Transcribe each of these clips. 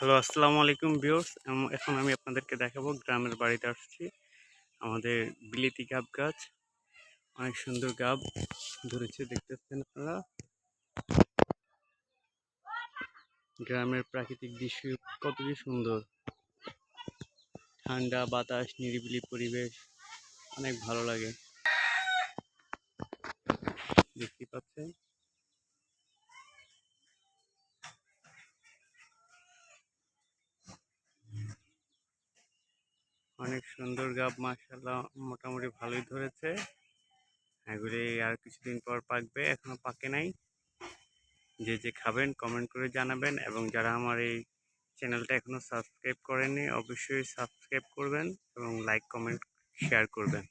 Hello আসসালামু আলাইকুম viewers এখন আমি আপনাদেরকে দেখাবো গ্রামের বাড়িতে আসছি। আমাদের বিলিতি গাব গাছ। অনেক সুন্দর গাব ধরেছে, দেখতেছেন আপনারা। গ্রামের প্রাকৃতিক দৃশ্য কত কতই সুন্দর। ঠান্ডা বাতাস, নিরিবিলি পরিবেশ, অনেক ভালো লাগে দেখতে পাচ্ছেন অনেক সুন্দর গাব মাসাল্লাহ মোটামুটি ভালোই ধরেছে। এগুলি আর কিছুদিন পর পাকবে এখনও পাকে নাই। যে যে খাবেন কমেন্ট করে জানাবেন এবং যারা আমার এই চ্যানেলটা এখনও সাবস্ক্রাইব করেনি অবশ্যই সাবস্ক্রাইব করবেন এবং লাইক কমেন্ট শেয়ার করবেন।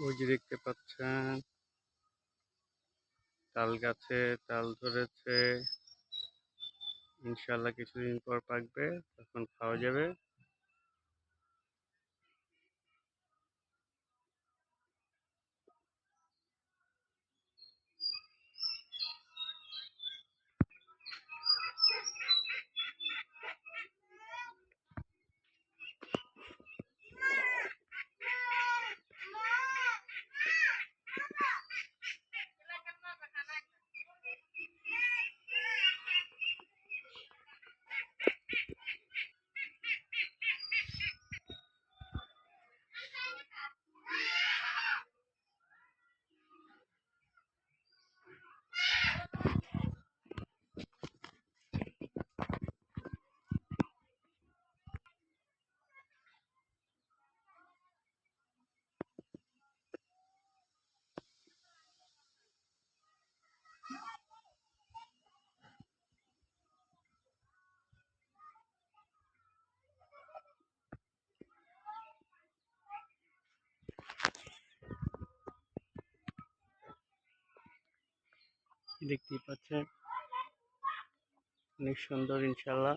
ওই যে দেখতে পাচ্ছেন। তাল গাছে তাল ধরেছে। ইনশাল্লাহ কিছুদিন পর পাকবে, তখন খাওয়া যাবে। দেখতেই পাচ্ছেন। অনেক সুন্দর ইনশাল্লাহ।